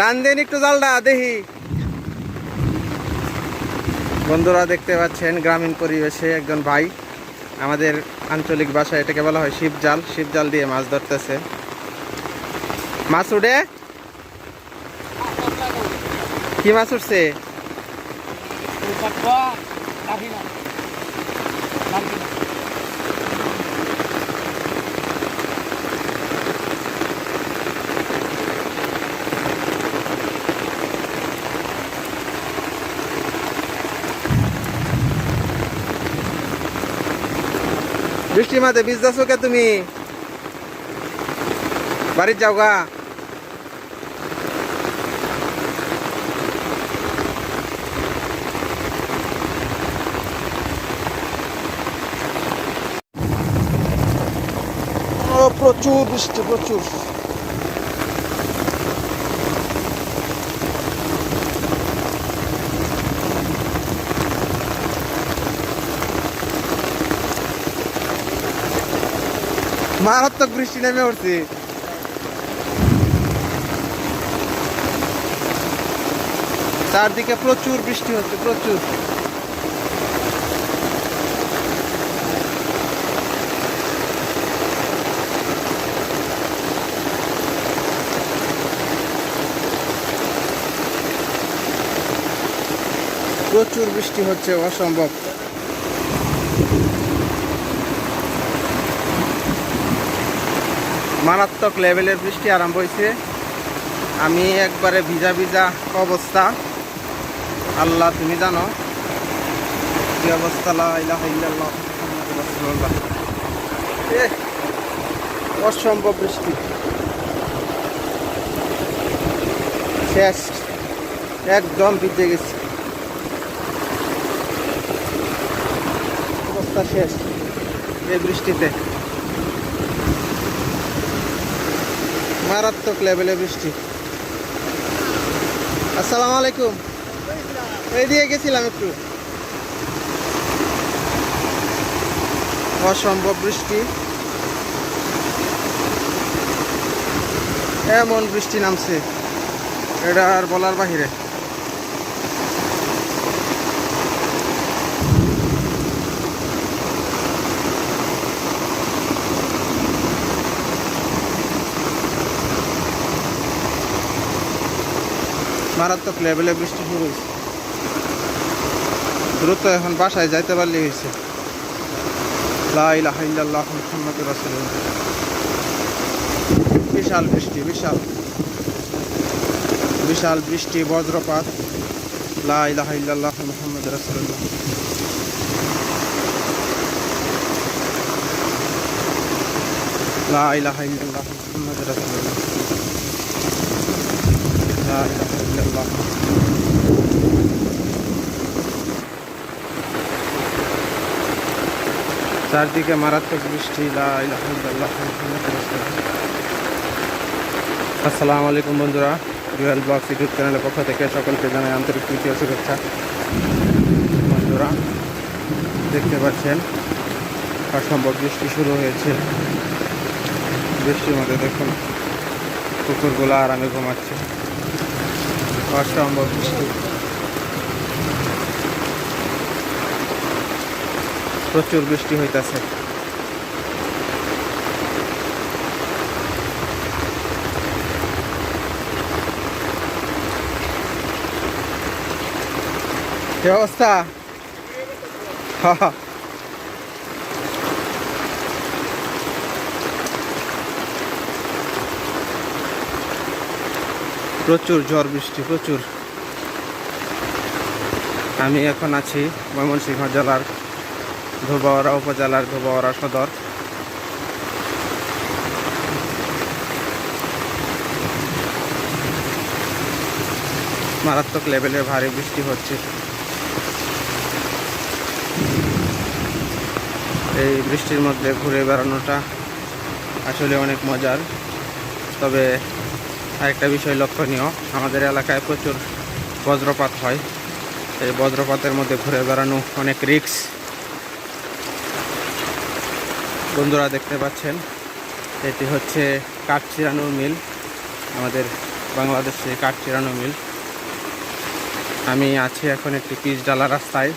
টান দেন একটু জালটা দেখি। বন্ধুরা দেখতে পাচ্ছেন, গ্রামীণ পরিবেশে একজন ভাই আমাদের আঞ্চলিক ভাষায় এটাকে বলা হয় শিবজাল শিবজাল দিয়ে মাছ ধরতেছে। মাছ উঠে? কি মাছ উঠছে? বৃষ্টি মাতে বীজ দাসো কে তুমি? বাড়ির যাও গা। প্রচুর বৃষ্টি প্রচুর। মারাত্মক বৃষ্টি নেমে উঠছে চারদিকে প্রচুর বৃষ্টি হচ্ছে প্রচুর। প্রচুর বৃষ্টি হচ্ছে অসম্ভব। মারাত্মক লেভেলের বৃষ্টি আরম্ভ হয়েছে। আমি একবারে ভিজা ভিজা অবস্থা। আল্লাহ তুমি জানো কি অবস্থা অসম্ভব বৃষ্টি। শেষ, একদম ভিজে গেছি। অবস্থা শেষ এই বৃষ্টিতে। মারাত্মক লেভেলে বৃষ্টি। আসসালামু আলাইকুম। এই দিয়ে গেছিলাম একটু। অসম্ভব বৃষ্টি। এমন বৃষ্টি নামছে। এটা আর বলার বাহিরে। মারাত্মক লেভেলে বৃষ্টি শুরু হয়েছে। দ্রুত এখন বাসায় যাইতে পারলে হয়েছে। লা ইলাহা ইল্লাল্লাহ মুহাম্মাদুর রাসূলুল্লাহ। বিশাল বৃষ্টি, বিশাল। বিশাল বৃষ্টি, বজ্রপাত। লা ইলাহা ইল্লাল্লাহ মুহাম্মাদুর রাসূলুল্লাহ। লা চারদিকে মারাত্মক বৃষ্টি আসসালামু আলাইকুম বন্ধুরা, রুয়েল ব্লগস ইউটিউব চ্যানেলের পক্ষ থেকে সকলকে জানাই আন্তরিক ও শুভেচ্ছা। বন্ধুরা, দেখতে পাচ্ছেন অসম্ভব বৃষ্টি শুরু হয়েছে। বৃষ্টির মধ্যে দেখুন কুকুরগুলো আরামে ঘুমাচ্ছে। অসম্ভব বৃষ্টি প্রচুর বৃষ্টি হইতাছে। কি অবস্থা? হা। প্রচুর ঝড় বৃষ্টি, প্রচুর। আমি এখন আছি ময়মনসিংহ জেলার ধোবাওয়ারা উপজেলার ধোবাওয়ারা সদর। মারাত্মক লেভেলের ভারী বৃষ্টি হচ্ছে। এই বৃষ্টির মধ্যে ঘুরে বেড়ানোটা আসলে অনেক মজার। তবে আরেকটা বিষয় লক্ষণীয়। আমাদের এলাকায় প্রচুর বজ্রপাত হয়। এই বজ্রপাতের মধ্যে ঘুরে বেড়ানো অনেক রিক্স বন্ধুরা দেখতে পাচ্ছেন, এটি হচ্ছে কাঠ চিরানোর মিল। আমাদের বাংলাদেশে কাঠ চিরানো মিল। আমি আছি এখন একটি পিচ ডালা রাস্তায়।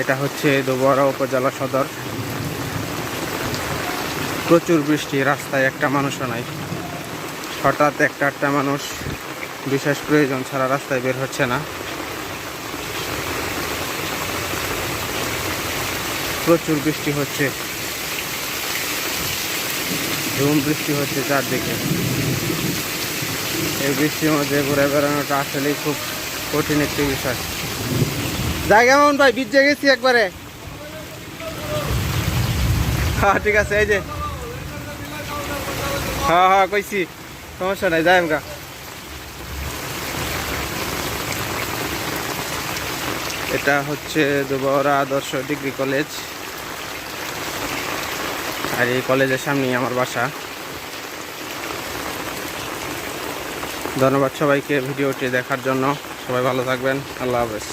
এটা হচ্ছে দুবরা উপজেলা সদর। প্রচুর বৃষ্টি, রাস্তায় একটা মানুষও নাই। হঠাৎ একটা একটা মানুষ বিশেষ প্রয়োজন ছাড়া রাস্তায় বের হচ্ছে না। প্রচুর বৃষ্টি হচ্ছে। ঝুম বৃষ্টি হচ্ছে চারদিকে। এই বৃষ্টির মধ্যে ঘুরে বেড়ানোটা আসলেই খুব কঠিন একটি বিষয়। জায়গা কেমন ভাই বিজে গেছি একবারে। হ্যাঁ ঠিক আছে, এই যে। হ্যাঁ হ্যাঁ কইছি। সমস্যা নাই, যাই গা এটা হচ্ছে দুবরা আদর্শ ডিগ্রি কলেজ। আর এই কলেজের সামনেই আমার বাসা। ধন্যবাদ সবাইকে ভিডিওটি দেখার জন্য। সবাই ভালো থাকবেন। আল্লাহ হাফেজ।